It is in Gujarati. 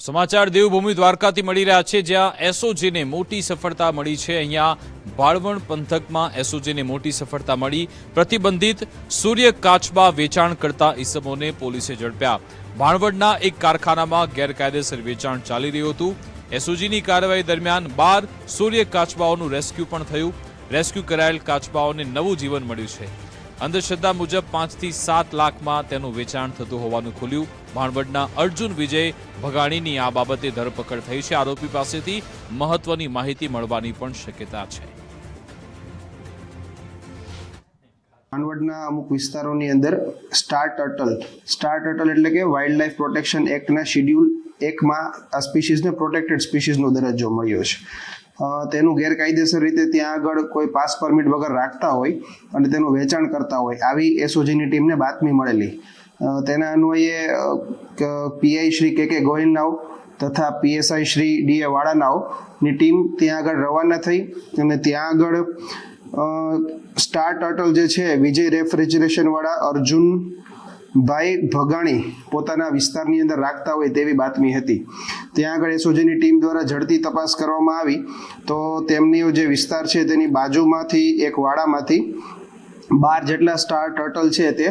સમાચાર દેવભૂમિ દ્વારકાથી મળી રહ્યા છે, જ્યાં એસઓજીને મોટી સફળતા મળી છે. અહીંયા બાળવણ પંથકમાં એસઓજીને મોટી સફળતા મળી. પ્રતિબંધિત સૂર્ય કાચબા વેચાણ કરતા ઈસમોને પોલીસે ઝડપ્યા. ભાણવડના એક કારખાનામાં ગેરકાયદેસર વેચાણ ચાલી રહ્યું હતું. એસઓજીની કાર્યવાહી દરમિયાન બાર સૂર્ય કાચબાઓનું રેસ્ક્યુ પણ થયું. રેસ્ક્યુ કરાયેલ કાચબાઓને નવું જીવન મળ્યું છે. અંધશ્રદ્ધા મુજબ પાંચથી સાત લાખમાં તેનું વેચાણ થતું હોવાનું ખુલ્યું. ભાણવડના અર્જુન વિજય ભગાણીની આ બાબતે ધરપકડ થઈ છે. આરોપી પાસેથી મહત્વની માહિતી મળવાની પણ શક્યતા છે. માનવડના અમુક વિસ્તારોની અંદર સ્ટાર ટર્ટલ સ્ટાર ટર્ટલ એટલે કે વાઇલ્ડ લાઇફ પ્રોટેક્શન એક્ટના શિડ્યુલ એકમાં આ સ્પીશીઝને પ્રોટેક્ટેડ સ્પીશીઝનો દરજ્જો મળ્યો છે. તેનું ગેરકાયદેસર રીતે ત્યાં આગળ કોઈ પાસ પરમિટ વગર રાખતા હોય અને તેનું વેચાણ કરતા હોય, આવી એસઓજીની ટીમને બાતમી મળેલી. તેના અન્વયે પીઆઈ શ્રી કે કે ગોહિલનાઓ તથા પીએસઆઈ શ્રી ડી એ વાળાનાઓની ટીમ ત્યાં આગળ રવાના થઈ અને ત્યાં આગળ સ્ટાર ટર્ટલ જે છે, વિજય રેફ્રિજરેશનવાળા અર્જુન ભાઈ ભગાણી પોતાના વિસ્તારની અંદર રાખતા હોય તેવી બાતમી હતી. ત્યાં આગળ એસઓજીની ટીમ દ્વારા ઝડપી તપાસ કરવામાં આવી. તો તેમની જે વિસ્તાર છે તેની બાજુમાંથી, એક વાડામાંથી બાર જેટલા સ્ટાર ટર્ટલ છે તે